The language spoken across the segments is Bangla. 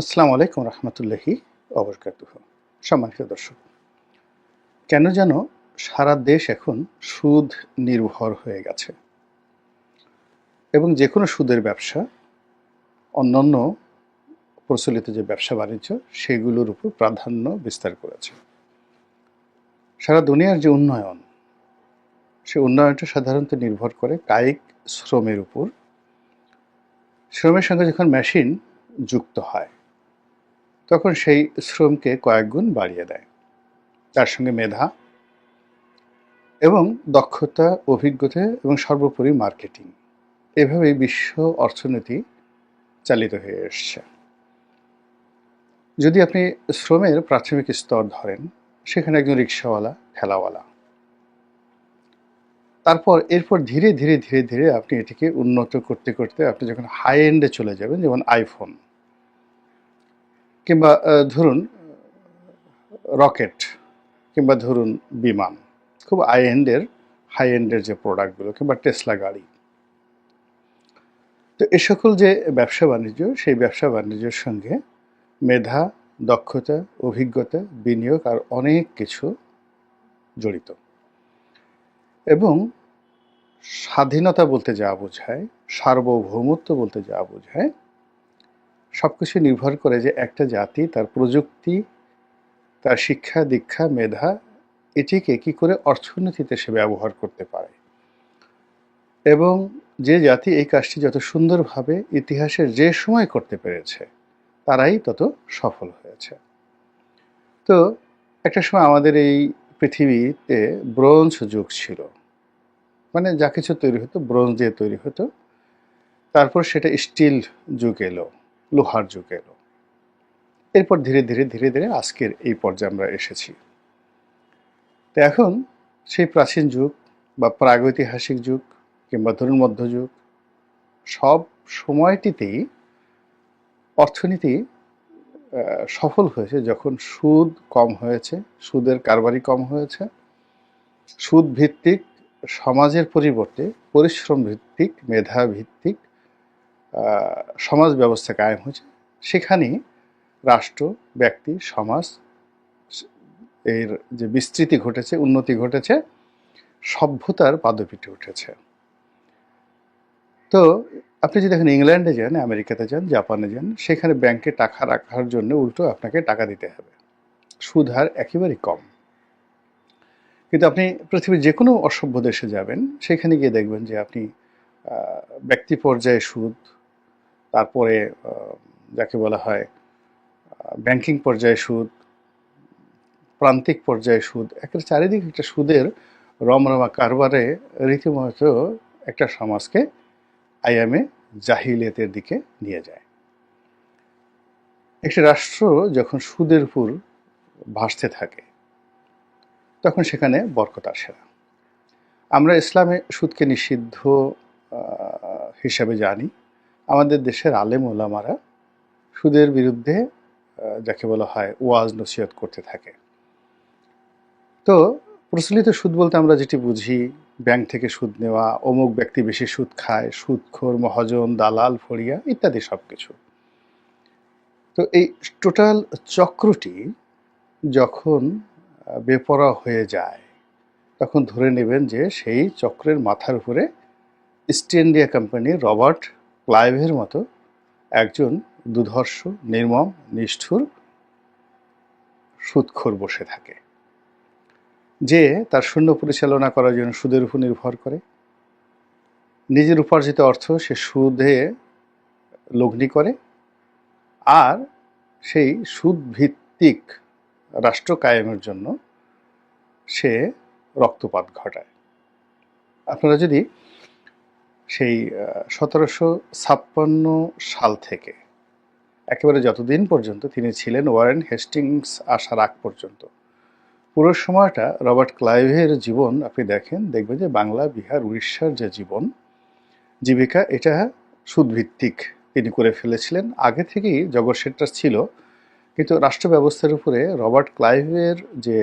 আসসালামু আলাইকুম রহমতুল্লাহি অবরকাত সম্মানিত দর্শক, কেন যেন সারা দেশ এখন সুদ নির্ভর হয়ে গেছে এবং যে কোনো সুদের ব্যবসা, অন্যান্য প্রচলিত যে ব্যবসা বাণিজ্য, সেগুলোর উপর প্রাধান্য বিস্তার করেছে। সারা দুনিয়ার যে উন্নয়ন, সে উন্নয়নটা সাধারণত নির্ভর করে কায়িক শ্রমের উপর। শ্রমের সঙ্গে যখন মেশিন যুক্ত হয় তখন সেই শ্রমকে কয়েক গুণ বাড়িয়ে দেয়। তার সঙ্গে মেধা এবং দক্ষতা, অভিজ্ঞতা এবং সর্বোপরি মার্কেটিং এভাবেই বিশ্ব অর্থনীতি চালিত হয়ে এসছে। যদি আপনি শ্রমের প্রাথমিক স্তর ধরেন, সেখানে একজন রিক্সাওয়ালা, ঠেলাওয়ালা। তারপর এরপর ধীরে ধীরে ধীরে ধীরে আপনি এটিকে উন্নত করতে করতে আপনি যখন হাই এন্ডে চলে যাবেন, যেমন আইফোন কিংবা ধরুন, রকেট কিংবা ধরুন বিমান, খুব আই এন্ডের হাই এন্ডের যে প্রোডাক্টগুলো কিংবা টেসলা গাড়ি। তো এ সকল যে ব্যবসা বাণিজ্য, সেই ব্যবসা বাণিজ্যের সঙ্গে মেধা, দক্ষতা, অভিজ্ঞতা, বিনিয়োগ আর অনেক কিছু জড়িত। এবং স্বাধীনতা বলতে যা বোঝায়, সার্বভৌমত্ব বলতে যা বোঝায় সব কিছু নির্ভর করে যে একটা জাতি, তার প্রযুক্তি, তার শিক্ষা, দীক্ষা, মেধা, এটিকে কি করে অর্থনীতিতে সে ব্যবহার করতে পারে। এবং যে জাতি এই কাজটি যত সুন্দরভাবে ইতিহাসের যে সময় করতে পেরেছে, তারাই তত সফল হয়েছে। তো একটা সময় আমাদের এই পৃথিবীতে ব্রোঞ্জ যুগ ছিল। মানে যা কিছু তৈরি হতো, ব্রোঞ্জ দিয়ে তৈরি হতো। তারপর সেটা স্টিল যুগ এলো। লোহার যুগ এলো। এরপর ধীরে ধীরে ধীরে ধীরে আজকের এই পর্যায়ে আমরা এসেছি। তো এখন সেই প্রাচীন যুগ বা প্রাগৈতিহাসিক যুগ কিংবা ধরুন মধ্যযুগ সব সময়টিতেই অর্থনীতি সফল হয়েছে যখন সুদ কম হয়েছে, সুদের কারবারি কম হয়েছে। সুদ ভিত্তিক সমাজের পরিবর্তে পরিশ্রম ভিত্তিক মেধা ভিত্তিক সমাজ ব্যবস্থা কায়েম হয়েছে। সেখানেই রাষ্ট্র, ব্যক্তি, সমাজ এর যে বিস্তৃতি ঘটেছে, উন্নতি ঘটেছে, সভ্যতার পাদপীঠে উঠেছে। তো আপনি যদি এখন ইংল্যান্ডে যান, আমেরিকাতে যান, জাপানে যান, সেখানে ব্যাংকে টাকা রাখার জন্য উল্টো আপনাকে টাকা দিতে হবে। সুদ হার একেবারেই কম। কিন্তু আপনি পৃথিবীর যে কোনো অসভ্য দেশে যাবেন, সেখানে গিয়ে দেখবেন যে আপনি ব্যক্তি পর্যায়ে সুদ তারপরে যাকে বলা হয় ব্যাংকিং পর্যায়ে সুদ, প্রান্তিক পর্যায়ে সুদ একটা চারিদিক একটা সুদের রমরমা কারবারে রীতিমতো একটা সমাজকে আইএমএ জাহিলিয়াতের দিকে নিয়ে যায়। একটি রাষ্ট্র যখন সুদের উপর ভাসতে থাকে, তখন সেখানে বরকত আসে না। আমরা ইসলামে সুদকে নিষিদ্ধ হিসাবে জানি। আমাদের দেশের আলেম ওলামারা সুদের বিরুদ্ধে যাকে বলা হয় ওয়াজ নসিহত করতে থাকে। তো প্রচলিত সুদ বলতে আমরা যেটি বুঝি, ব্যাংক থেকে সুদ নেওয়া, অমুক ব্যক্তি বেশি সুদ খায়, সুদখোর, মহাজন, দালাল, ফড়িয়া ইত্যাদি সব কিছু তো এই টোটাল চক্রটি যখন বেপরা হয়ে যায়, তখন ধরে নেবেন যে সেই চক্রের মাথার উপরে ইস্ট ইন্ডিয়া কোম্পানির রবার্ট ক্লাইভের মতো একজন দুধর্ষ, নির্মম, নিষ্ঠুর সুদখোর বসে থাকে। যে তার শূন্য পরিচালনা করার জন্য সুদের উপর নির্ভর করে। নিজের উপার্জিত অর্থ সে সুদে লগ্নি করে আর সেই সুদ ভিত্তিক রাষ্ট্র কায়েমের জন্য সে রক্তপাত ঘটায়। আপনারা যদি সেই সতেরোশো ছাপ্পান্ন সাল থেকে। একেবারে যতদিন পর্যন্ত তিনি ছিলেন ওয়ারেন হেস্টিংস আসার আগ পর্যন্ত। পুরো সময়টা রবার্ট ক্লাইভের জীবন আপনি দেখেন, দেখবেন যে বাংলা, বিহার, উড়িষ্যার যে জীবন, জীবিকা, এটা সুদভিত্তিক তিনি করে ফেলেছিলেন। আগে থেকেই জগৎ সেক্টর ছিল, কিন্তু রাষ্ট্র ব্যবস্থার উপরে রবার্ট ক্লাইভের যে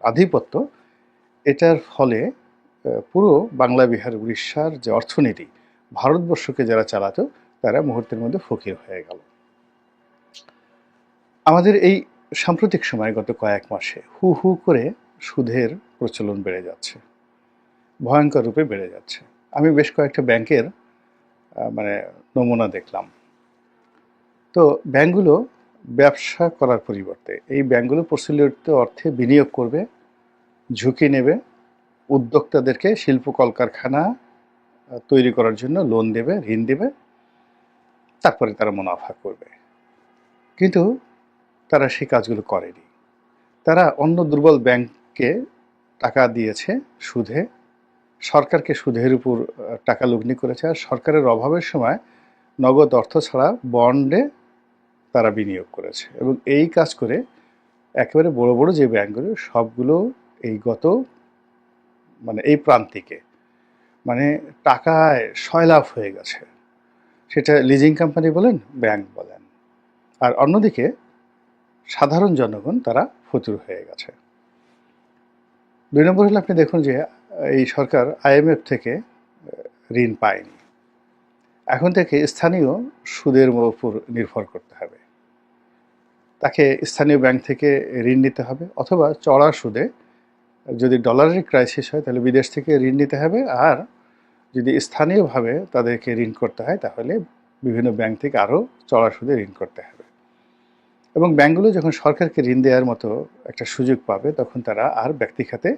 আধিপত্য, এটার ফলে পুরো বাংলা, বিহার, উড়িষ্যার যে অর্থনীতি, ভারতবর্ষকে যারা চালাতো, তারা মুহূর্তের মধ্যে ফকির হয়ে গেল। আমাদের এই সাম্প্রতিক সময় গত কয়েক মাসে হু হু করে সুদের প্রচলন বেড়ে যাচ্ছে। ভয়ঙ্কর রূপে বেড়ে যাচ্ছে। আমি বেশ কয়েকটা ব্যাংকের মানে নমুনা দেখলাম। তো ব্যাংকগুলো ব্যবসা করার পরিবর্তে, এই ব্যাংকগুলো প্রচলিত অর্থে বিনিয়োগ করবে, ঝুঁকি নেবে উদ্যোক্তাদেরকে শিল্প কলকারখানা তৈরি করার জন্য লোন দেবে, ঋণ দেবে, তারপরে তারা মুনাফা করবে। কিন্তু তারা সেই কাজগুলো করেনি। তারা অন্য দুর্বল ব্যাংককে টাকা দিয়েছে সুদে সরকারকে সুদের উপর টাকা লগ্নি করেছে। আর সরকারের অভাবের সময় নগদ অর্থ ছাড়া বন্ডে তারা বিনিয়োগ করেছে। এবং এই কাজ করে একেবারে বড় বড় যে ব্যাংকগুলো, সবগুলো এই গত মানে এই প্রান্তিকে মানে টাকায় সয়লাভ হয়ে গেছে। সেটা লিজিং কোম্পানি বলেন ব্যাংক বলেন। আর অন্যদিকে সাধারণ জনগণ তারা ফতুর হয়ে গেছে। দুই নম্বর হলে আপনি দেখুন যে এই সরকার আইএমএফ থেকে ঋণ পায়নি। এখন থেকে স্থানীয় সুদের উপর নির্ভর করতে হবে। তাকে স্থানীয় ব্যাংক থেকে ঋণ নিতে হবে অথবা চড়া সুদে যদি ডলারের ক্রাইসিস হয়, তাহলে বিদেশ থেকে ঋণ নিতে হবে। আর যদি স্থানীয়ভাবে তাদেরকে ঋণ করতে হয়, তাহলে বিভিন্ন ব্যাংক থেকে আরও চড়া সুদে ঋণ করতে হবে। এবং ব্যাংকগুলো যখন সরকারকে ঋণ দেওয়ার মতো একটা সুযোগ পাবে, তখন তারা আর ব্যক্তি খাতে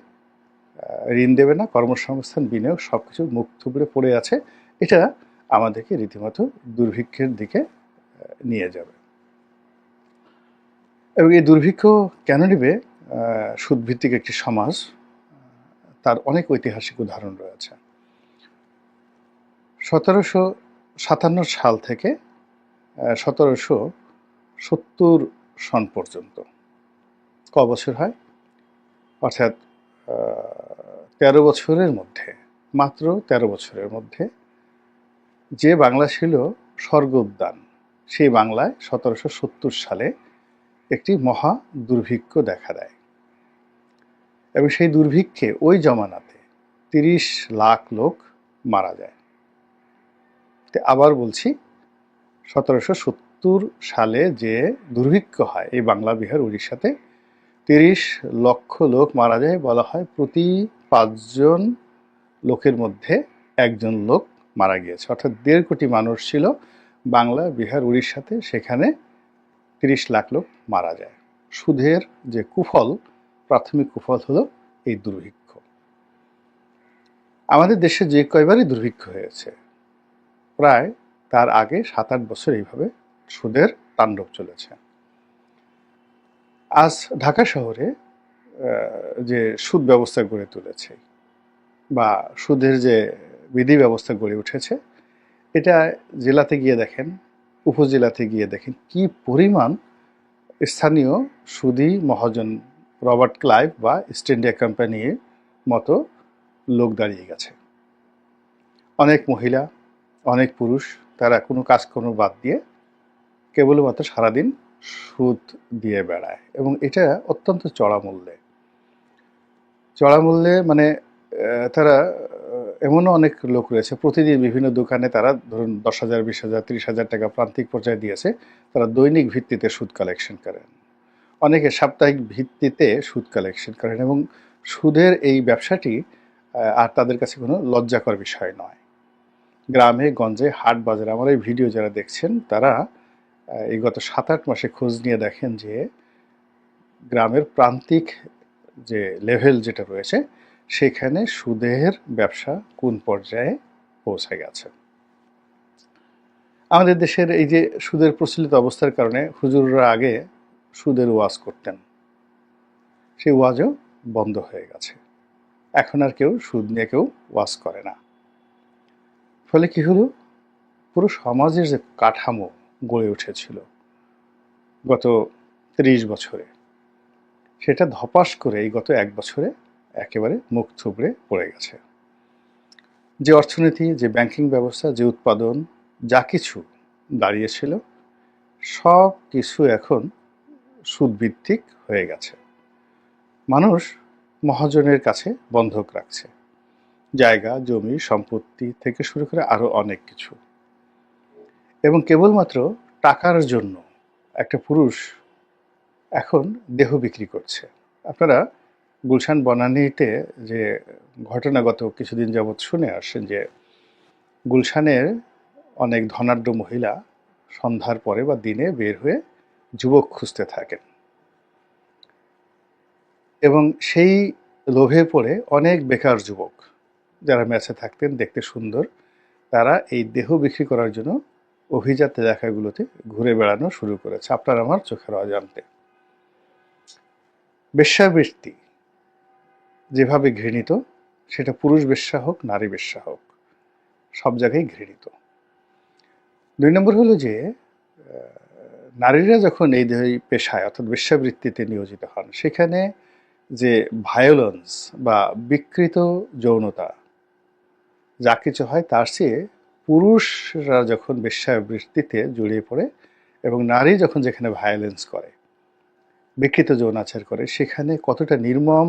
ঋণ দেবে না। কর্মসংস্থান, বিনিয়োগ সব কিছু মুখ থুবড়ে পড়ে আছে। এটা আমাদেরকে রীতিমতো দুর্ভিক্ষের দিকে নিয়ে যাবে। এবং এই দুর্ভিক্ষ কেন নেবে? সুদভিত্তিক একটি সমাজ, তার অনেক ঐতিহাসিক উদাহরণ রয়েছে। সতেরোশো সাতান্ন সাল থেকে সতেরোশো সত্তর সন পর্যন্ত। ক বছর হয়? অর্থাৎ তেরো বছরের মধ্যে, মাত্র তেরো বছরের মধ্যে যে বাংলা ছিল স্বর্গ উদ্যান সেই বাংলায় সতেরোশো সত্তর সালে একটি মহা দুর্ভিক্ষ দেখা দেয়। এবং সেই দুর্ভিক্ষে ওই জমানাতে তিরিশ লাখ লোক মারা যায়। তো আবার বলছি, সতেরোশো সত্তর সালে যে দুর্ভিক্ষ হয় এই বাংলা, বিহার, উড়িষ্যাতে, তিরিশ লক্ষ লোক মারা যায় বলা হয়, প্রতি পাঁচজন লোকের মধ্যে একজন লোক মারা গিয়েছে। অর্থাৎ দেড় কোটি মানুষ ছিল বাংলা, বিহার, উড়িষ্যাতে, সেখানে তিরিশ লাখ লোক মারা যায়। সুদের যে কুফল, প্রাথমিক কুফল হলো এই দুর্ভিক্ষ। আমাদের দেশে যে কয়বারই দুর্ভিক্ষ হয়েছে, প্রায় তার আগে সাত আট বছর এইভাবে সুদের তাণ্ডব চলেছে। আজ ঢাকা শহরে যে সুদ ব্যবস্থা গড়ে তুলেছে বা সুদের যে বিধি ব্যবস্থা গড়ে উঠেছে, এটা জেলাতে গিয়ে দেখেন উপজেলাতে গিয়ে দেখেন কি পরিমাণ স্থানীয় সুদী মহাজন রবার্ট ক্লাইভ বা ইস্ট ইন্ডিয়া কোম্পানির মতো লোক দাঁড়িয়ে গেছে। অনেক মহিলা, অনেক পুরুষ, তারা কোনো কাজকর্ম বাদ দিয়ে কেবলমাত্র সারাদিন সুদ দিয়ে বেড়ায় এবং এটা অত্যন্ত চড়া মূল্যে চড়া মূল্যে মানে তারা এমনও অনেক লোক রয়েছে, প্রতিদিন বিভিন্ন দোকানে তারা ধরুন দশ হাজার, বিশ হাজার, ত্রিশ হাজার টাকা প্রান্তিক পর্যায়ে দিয়েছে, তারা দৈনিক ভিত্তিতে সুদ কালেকশন করেন। অনেকে সাপ্তাহিক ভিত্তিতে সুদ কালেকশন করেন এবং সুদের এই ব্যবসাটি আর তাদের কাছে কোনো লজ্জাকর বিষয় নয়। গ্রামে, গঞ্জে, হাট বাজারে আমার এই ভিডিও যারা দেখছেন, তারা এই গত সাত আট মাসে খোঁজ নিয়ে দেখেন যে, গ্রামের প্রান্তিক যে লেভেল যেটা রয়েছে সেখানে সুদের ব্যবসা কোন পর্যায়ে পৌঁছে গেছে? আমাদের দেশের এই যে সুদের প্রচলিত অবস্থার কারণে হুজুররা আগে সুদের ওয়াজ করতেন। সেই ওয়াজও বন্ধ হয়ে গেছে। এখন আর কেউ সুদ নিয়ে কেউ ওয়াজ করে না। ফলে কি হলো? পুরো সমাজের যে কাঠামো গড়ে উঠেছিল গত ত্রিশ বছরে, সেটা ধপাস করে এই গত এক বছরে একেবারে মুখ থুবড়ে পড়ে গেছে। যে অর্থনীতি, যে ব্যাংকিং ব্যবস্থা, যে উৎপাদন, যা কিছু দাঁড়িয়েছিল, সব কিছু এখন সুদভিত্তিক হয়ে গেছে। মানুষ মহাজনের কাছে বন্ধক রাখছে। জায়গা, জমি, সম্পত্তি থেকে শুরু করে আরও অনেক কিছু। এবং কেবলমাত্র টাকার জন্য একটা পুরুষ এখন দেহ বিক্রি করছে। আপনারা গুলশান বনানীতে যে ঘটনাগত কিছুদিন যাবৎ শুনে আসছেন যে গুলশানের অনেক ধনাঢ্য মহিলা সন্ধ্যার পরে বা দিনে বের হয়ে যুবক খুঁজতে থাকেন। এবং সেই লোভে পড়ে অনেক বেকার যুবক যারা ম্যাচে থাকতেন, দেখতে সুন্দর, তারা এই দেহ বিক্রি করার জন্য অভিজাত এলাকাগুলোতে ঘুরে বেড়ানো শুরু করেছে। আপনার আমার চোখের অজান্তে। বেশ্যাবৃত্তি যেভাবে ঘৃণিত, সেটা পুরুষ বেশ্যা হোক, নারী বেশ্যা হোক, সব জায়গায় ঘৃণিত। দুই নম্বর হলো যে নারীরা যখন এই পেশায়, অর্থাৎ বেশ্যাবৃত্তিতে নিয়োজিত হন, সেখানে যে ভায়োলেন্স বা বিকৃত যৌনতা, যা কিছু হয় তার চেয়ে পুরুষরা যখন বেশ্যাবৃত্তিতে জড়িয়ে পড়ে এবং নারী যখন যেখানে ভায়োলেন্স করে, বিকৃত যৌনাচার করে, সেখানে কতটা নির্মম